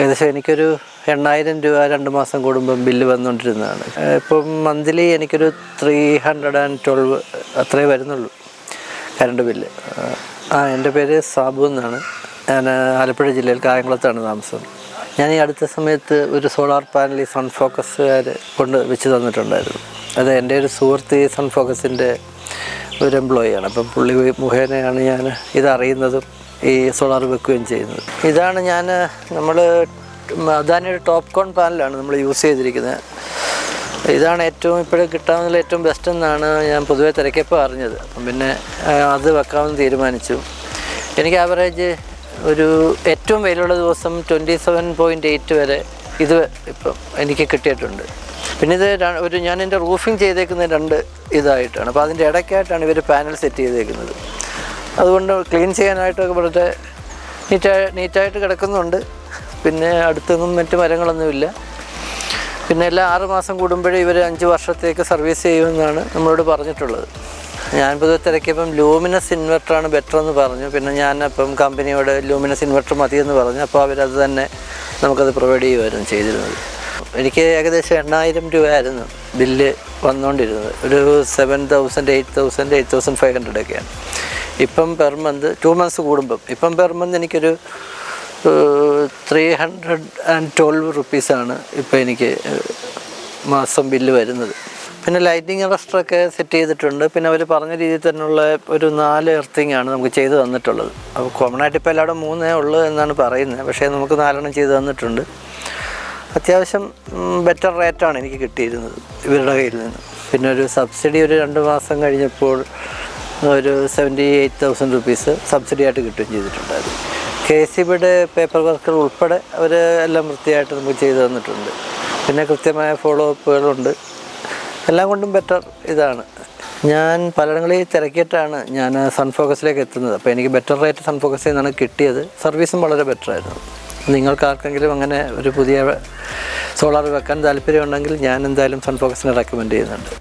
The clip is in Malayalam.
ഏകദേശം എനിക്കൊരു എണ്ണായിരം രൂപ രണ്ട് മാസം കൂടുമ്പം ബില്ല് വന്നുകൊണ്ടിരുന്നതാണ്. ഇപ്പം മന്ത്ലി എനിക്കൊരു ത്രീ ഹൺഡ്രഡ് ആൻഡ് ട്വൽവ് അത്രേ വരുന്നുള്ളൂ കറണ്ട് ബില്ല്. ആ എന്റെ പേര് സാബു എന്നാണ്. ഞാൻ ആലപ്പുഴ ജില്ലയിൽ കായംകുളത്താണ് താമസം. ഞാൻ ഈ അടുത്ത സമയത്ത് ഒരു സോളാർ പാനൽ ഈ സൺ ഫോക്കസുകാർ കൊണ്ട് വെച്ച് തന്നിട്ടുണ്ടായിരുന്നു. അത് എന്റെ ഒരു സുഹൃത്ത് ഈ സൺ ഫോക്കസിന്റെ ഒരു എംപ്ലോയിയാണ് അപ്പം പുള്ളി മുഖേനയാണ് ഞാൻ ഇതറിയുന്നതും ഈ സോളാർ വെക്കുകയും ചെയ്യുന്നത്. ഇതാണ് ഞാൻ നമ്മൾ അദാനിയുടെ ടോപ്പ് കോൺ പാനലാണ് നമ്മൾ യൂസ് ചെയ്തിരിക്കുന്നത്. ഇതാണ് ഏറ്റവും ഇപ്പോഴും കിട്ടാവുന്നതിൽ ഏറ്റവും ബെസ്റ്റ് എന്നാണ് ഞാൻ പൊതുവേ തിരക്കിയപ്പോൾ അറിഞ്ഞത്. അപ്പം പിന്നെ അത് വെക്കാമെന്ന് തീരുമാനിച്ചു. എനിക്ക് ആവറേജ് ഒരു ഏറ്റവും വെയിലുള്ള ദിവസം ട്വന്റി സെവൻ പോയിന്റ് എയ്റ്റ് വരെ ഇത് ഇപ്പം എനിക്ക് കിട്ടിയിട്ടുണ്ട്. പിന്നെ ഇത് ഒരു ഞാൻ എന്റെ റൂഫിങ് ചെയ്തേക്കുന്ന രണ്ട് ഇതായിട്ടാണ്. അപ്പോൾ അതിന്റെ ഇടയ്ക്കായിട്ടാണ് ഇവർ പാനൽ സെറ്റ് ചെയ്തേക്കുന്നത്. അതുകൊണ്ട് ക്ലീൻ ചെയ്യാനായിട്ടൊക്കെ വളരെ നീറ്റായി നീറ്റായിട്ട് കിടക്കുന്നുണ്ട്. പിന്നെ അടുത്തൊന്നും മറ്റു മരങ്ങളൊന്നുമില്ല. പിന്നെ എല്ലാ ആറ് മാസം കൂടുമ്പോഴേ ഇവർ അഞ്ച് വർഷത്തേക്ക് സർവീസ് ചെയ്യുമെന്നാണ് നമ്മളോട് പറഞ്ഞിട്ടുള്ളത്. ഞാൻ പൊതുവെ തിരക്കിയപ്പം ലൂമിനസ് ഇൻവെർട്ടറാണ് ബെറ്റർ എന്ന് പറഞ്ഞു. പിന്നെ ഞാൻ അപ്പം കമ്പനിയോട് ലൂമിനസ് ഇൻവെർട്ടർ മതിയെന്ന് പറഞ്ഞു. അപ്പോൾ അവരത് തന്നെ നമുക്കത് പ്രൊവൈഡ് ചെയ്യുമായിരുന്നു ചെയ്തിരുന്നത്. എനിക്ക് ഏകദേശം എണ്ണായിരം രൂപയായിരുന്നു ബില്ല് വന്നുകൊണ്ടിരുന്നത് ഒരു seven thousand eight thousand eight thousand five hundred ഒക്കെയാണ്. ഇപ്പം പെർ മന്ത് ടു മന്ത്സ് കൂടുമ്പം. ഇപ്പം പെർ മന്ത് എനിക്കൊരു ത്രീ ഹൺഡ്രഡ് ആൻഡ് ട്വൽവ് റുപ്പീസാണ് ഇപ്പോൾ എനിക്ക് മാസം ബില്ല് വരുന്നത്. പിന്നെ ലൈറ്റിംഗ് അറസ്റ്ററൊക്കെ സെറ്റ് ചെയ്തിട്ടുണ്ട്. പിന്നെ അവർ പറഞ്ഞ രീതിയിൽ തന്നെയുള്ള ഒരു നാല് എർത്തിങ് ആണ് നമുക്ക് ചെയ്തു തന്നിട്ടുള്ളത്. അപ്പോൾ കോമൺ ആയിട്ട് ഇപ്പോൾ എല്ലാവരും മൂന്നേ ഉള്ളൂ എന്നാണ് പറയുന്നത്. പക്ഷേ നമുക്ക് നാലെണ്ണം ചെയ്തു തന്നിട്ടുണ്ട്. അത്യാവശ്യം ബെറ്റർ റേറ്റാണ് എനിക്ക് കിട്ടിയിരുന്നത് ഇവരുടെ കയ്യിൽ നിന്ന്. പിന്നെ ഒരു സബ്സിഡി ഒരു രണ്ട് മാസം കഴിഞ്ഞപ്പോൾ ഒരു seventy eight thousand rupees subsidy ആയിട്ട് കിട്ടുകയും ചെയ്തിട്ടുണ്ടായിരുന്നു. കെ സി ബിയുടെ പേപ്പർ വർക്കുകൾ ഉൾപ്പെടെ അവർ എല്ലാം വൃത്തിയായിട്ട് നമുക്ക് ചെയ്തു തന്നിട്ടുണ്ട്. പിന്നെ കൃത്യമായ ഫോളോ അപ്പുകളുണ്ട് എല്ലാം കൊണ്ടും ബെറ്റർ ഇതാണ്. ഞാൻ പലയിടങ്ങളിൽ തിരക്കിയിട്ടാണ് ഞാൻ സൺഫോക്കസിലേക്ക് എത്തുന്നത്. അപ്പോൾ എനിക്ക് ബെറ്റർ റേറ്റ് സൺഫോക്കസിൽ നിന്നാണ് കിട്ടിയത്. സർവീസും വളരെ ബെറ്റർ ആയിരുന്നു. നിങ്ങൾക്ക് ആർക്കെങ്കിലും അങ്ങനെ ഒരു പുതിയ സോളാർ വെക്കാൻ താല്പര്യമുണ്ടെങ്കിൽ ഞാൻ എന്തായാലും സൺഫോക്കസിനെ റെക്കമെൻഡ് ചെയ്യുന്നുണ്ട്.